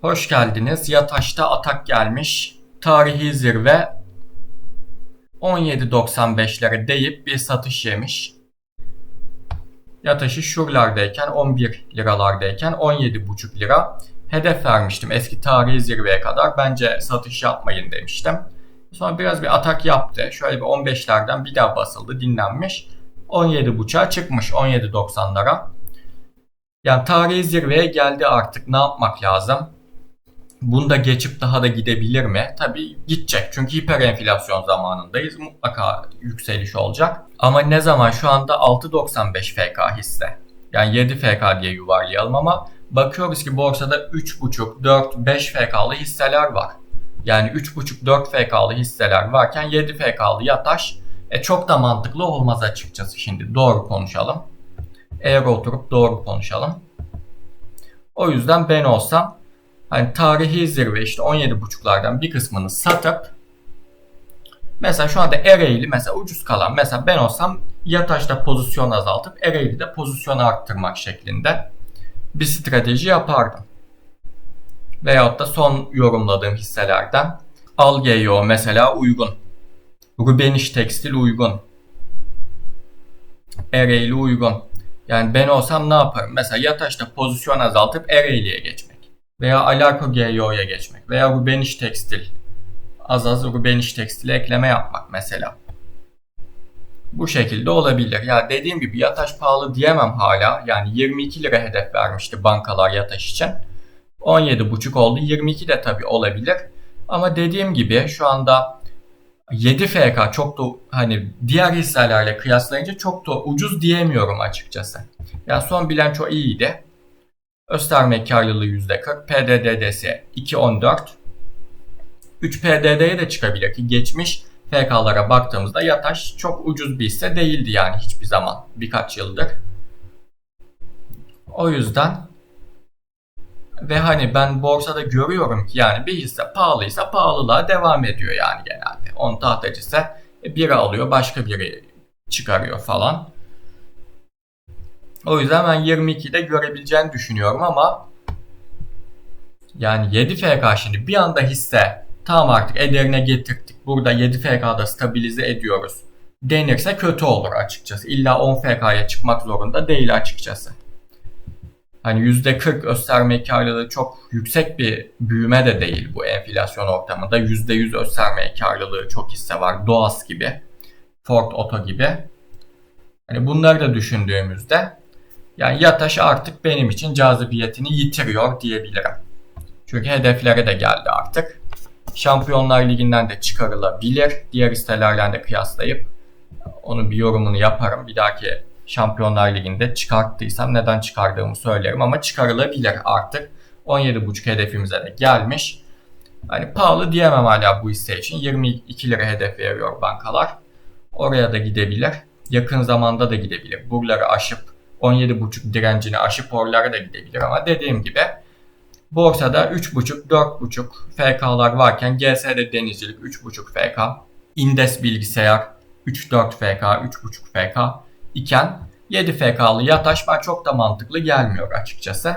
Hoş geldiniz. Yataş'ta atak gelmiş. Tarihi zirve 17.95'lere deyip bir satış yemiş. Yataş'ı şuralardayken 11 liralardayken 17,5 lira hedef vermiştim eski tarihi zirveye kadar. Bence satış yapmayın demiştim. Sonra biraz bir atak yaptı. Şöyle bir 15'lerden bir daha basıldı, dinlenmiş. 17.5'a çıkmış 17.90'lara. Yani tarihi zirveye geldi artık. Ne yapmak lazım? Bunda geçip daha da gidebilir mi? Tabii gidecek. Çünkü hiper enflasyon zamanındayız. Mutlaka yükseliş olacak. Ama ne zaman? Şu anda 6.95 FK hisse. Yani 7 FK diye yuvarlayalım ama bakıyoruz ki borsada 3.5, 4, 5 FK'lı hisseler var. Yani 3.5-4 FK'lı hisseler varken 7 FK'lı yataş e, çok da mantıklı olmaz açıkçası şimdi. Doğru konuşalım. Eğer oturup doğru konuşalım. O yüzden ben olsam hani tarihi zirve işte 17.5'lardan bir kısmını satıp mesela şu anda Ereğli mesela ucuz kalan mesela ben olsam yataşta pozisyon azaltıp Ereğli'de pozisyon arttırmak şeklinde bir strateji yapardım. Veyahut da son yorumladığım hisselerden Algeo mesela uygun. Rubeniş Tekstil uygun. Ereğli uygun. Yani ben olsam ne yaparım? Mesela Yataş'ta pozisyon azaltıp Ereğli'ye geçmek. Veya Alarko GYO'ya geçmek. Veya Rubeniş Tekstil. Az az Rubeniş Tekstil'e ekleme yapmak mesela. Bu şekilde olabilir. Ya dediğim gibi Yataş pahalı diyemem hala. Yani 22 lira hedef vermişti bankalar Yataş için. 17,5 oldu. 22 de tabii olabilir. Ama dediğim gibi şu anda 7 FK çok da hani diğer hisselerle kıyaslayınca çok da ucuz diyemiyorum açıkçası. Yani son bilanço iyiydi. Österme karlılığı %40, PDD'si 2.14. 3 PDD'ye de çıkabilir ki geçmiş FK'lara baktığımızda Yataş çok ucuz bir hisse değildi yani hiçbir zaman birkaç yıldır. O yüzden ve hani ben borsada görüyorum ki yani bir hisse pahalıysa pahalılığa devam ediyor yani genelde. On tahtacısı biri alıyor başka biri çıkarıyor falan. O yüzden ben 22'de görebileceğini düşünüyorum ama yani 7 FK şimdi bir anda hisse tam artık ederine getirdik. Burada 7 FK'da stabilize ediyoruz. Denirse kötü olur açıkçası. İlla 10 FK'ya çıkmak zorunda değil açıkçası hani %40 gösterme karlılığı çok yüksek bir büyüme de değil bu enflasyon ortamında. %100 gösterme karlılığı çok hisse var. Doğas gibi, Ford Auto gibi. Hani bunları da düşündüğümüzde yani Yataş artık benim için cazibiyetini yitiriyor diyebilirim. Çünkü hedeflere de geldi artık. Şampiyonlar Ligi'nden de çıkarılabilir. Diğer hisselerle de kıyaslayıp onun bir yorumunu yaparım. Bir dahaki Şampiyonlar Ligi'nde çıkarttıysam neden çıkardığımı söylerim ama çıkarılabilir artık. 17.5 hedefimize de gelmiş. Hani pahalı diyemem hala bu hisse için. 22 lira hedef veriyor bankalar. Oraya da gidebilir. Yakın zamanda da gidebilir. Buraları aşıp 17.5 direncini aşıp oralara da gidebilir ama dediğim gibi borsada 3.5 4.5 FK'lar varken GS'de denizcilik 3.5 FK, Indes bilgisayar 3-4 FK, 3.5 FK iken 7 FK'lı yataş bana çok da mantıklı gelmiyor açıkçası.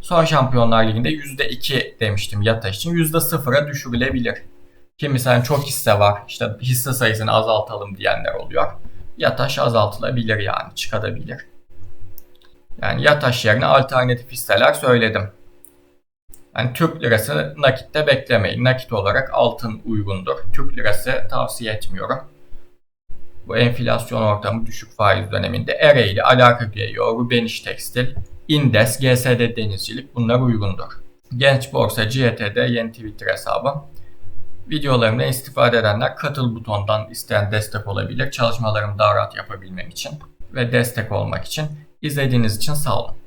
Son Şampiyonlar Ligi'nde %2 demiştim yataş için. %0'a düşürülebilir. Kimisi çok hisse var. İşte hisse sayısını azaltalım diyenler oluyor. Yataş azaltılabilir yani çıkabilir. Yani yataş yerine alternatif hisseler söyledim. Yani Türk lirası nakitte beklemeyin. Nakit olarak altın uygundur. Türk lirası tavsiye etmiyorum bu enflasyon ortamı düşük faiz döneminde Ereğli, Alaka Geliyor, Rubeniş Tekstil, Indes, GSD Denizcilik bunlar uygundur. Genç Borsa GT'de yeni Twitter hesabım. Videolarımda istifade edenler katıl butondan isteyen destek olabilir. Çalışmalarımı daha rahat yapabilmem için ve destek olmak için. İzlediğiniz için sağ olun.